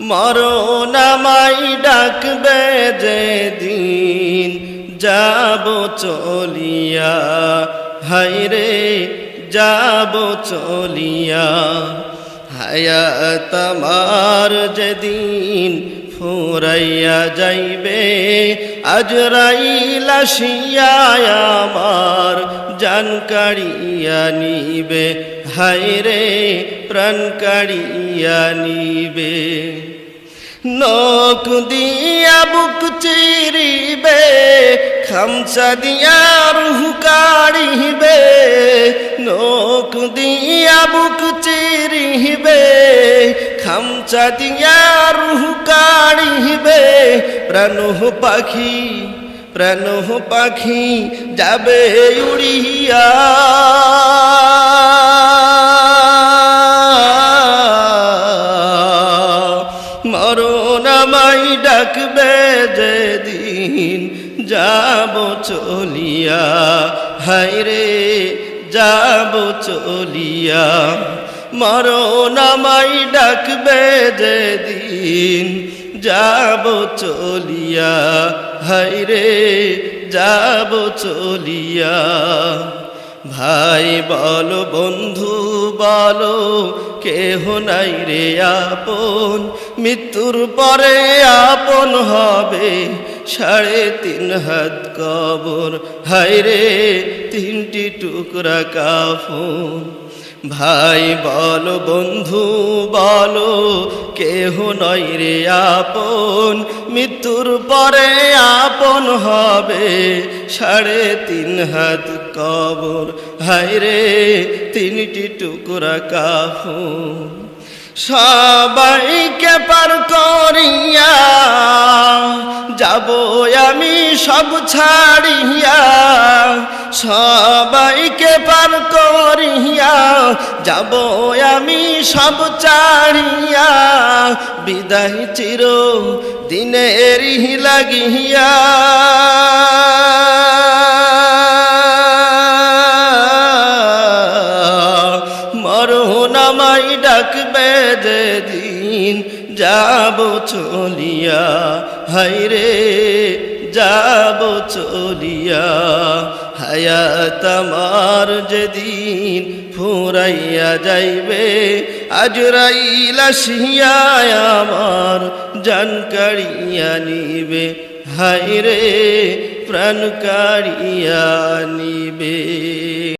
মরণ আমাই ডাকবে যে দিন যাব চলিয়া। হাইরে যাব চলিয়া। হায়াত আমার যেদিন ফুরাইয়া যাইবে। আজরাইল আসিয়া আমার জান নিবে। হায়রে, প্রাণ কাড়িয়া নিবে। নখ দিয়া বুক চিরিবে খামসা দিয়া রুহু খামসা দিয়া রুহু কাড়িবে প্রাণ পাখি প্রাণ পাখি যাবে উড়িয়া মরণ ডাকবে যেদিন যাব চলিয়া হাইরে যাব চলিয়া মরণ আমাই ডাকবে যেদিন যাব চলিয়া হাইরে যাব চলিয়া। ভাই বলো, বন্ধু বলো, কেহ নাই রে আপন। মৃত্যুর পরে আপন হবে সাড়ে তিন হাত কবর। হাই রে, তিনটি টুকরা কাফন। ভাই, বলো বন্ধু, বলো, কেহ নয় রে আপন। মৃত্যুর পরে আপন হবে, সাড়ে তিন হাত কবর। হাইরে তিনটি টুকরা কাফন। সবাইকে পার করিয়া যাব আমি সব ছাড়িয়া। সবাইকে পার করিয়া যাব আমি সব ছাড়িয়া বিদায় চির দিনের লাগিয়া। মরণ আমাই ডাকবে যেদিন যাব চলিয়া। হাইরে যাব চলিয়া। হায়াত আমার যেদিন ফুরাইয়া যাইবে আজরাইল আসিয়া আমার জান কাড়িয়া নিবে। হাইরে প্রাণ কাড়িয়া নিবে।